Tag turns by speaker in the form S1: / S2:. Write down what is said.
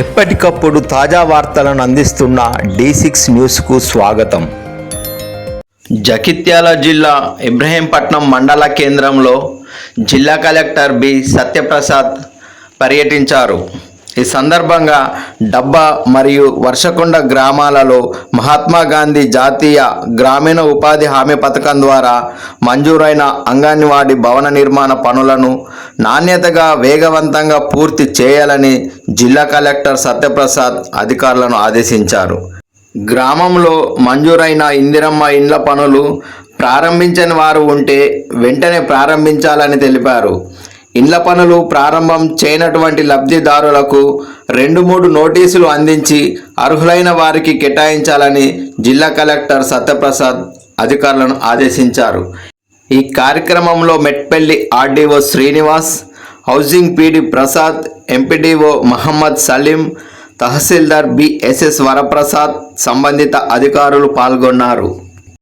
S1: ఎప్పటికప్పుడు తాజా వార్తలను అందిస్తున్న డి సిక్స్ న్యూస్కు స్వాగతం. జగిత్యాల జిల్లా ఇబ్రహీంపట్నం మండల కేంద్రంలో జిల్లా కలెక్టర్ బి. సత్యప్రసాద్ పర్యటించారు. ఈ సందర్భంగా డబ్బా మరియు వర్షకొండ గ్రామాలలో మహాత్మా గాంధీ జాతీయ గ్రామీణ ఉపాధి హామీ పథకం ద్వారా మంజూరైన అంగన్వాడీ భవన నిర్మాణ పనులను నాణ్యతగా వేగవంతంగా పూర్తి చేయాలని జిల్లా కలెక్టర్ సత్యప్రసాద్ అధికారులను ఆదేశించారు. గ్రామంలో మంజూరైన ఇందిరమ్మ ఇండ్ల పనులు ప్రారంభించని వారు ఉంటే వెంటనే ప్రారంభించాలని తెలిపారు. ఇండ్ల పనులు ప్రారంభం చేయనటువంటి లబ్ధిదారులకు రెండు మూడు నోటీసులు అందించి అర్హులైన వారికి కేటాయించాలని జిల్లా కలెక్టర్ సత్యప్రసాద్ అధికారులను ఆదేశించారు. ఈ కార్యక్రమంలో Metpalli RDO Srinivas housing PD Prasad MPDO Mohammed Saleem tahsildar BSS Varaprasad సంబంధిత అధికారులు పాల్గొన్నారు.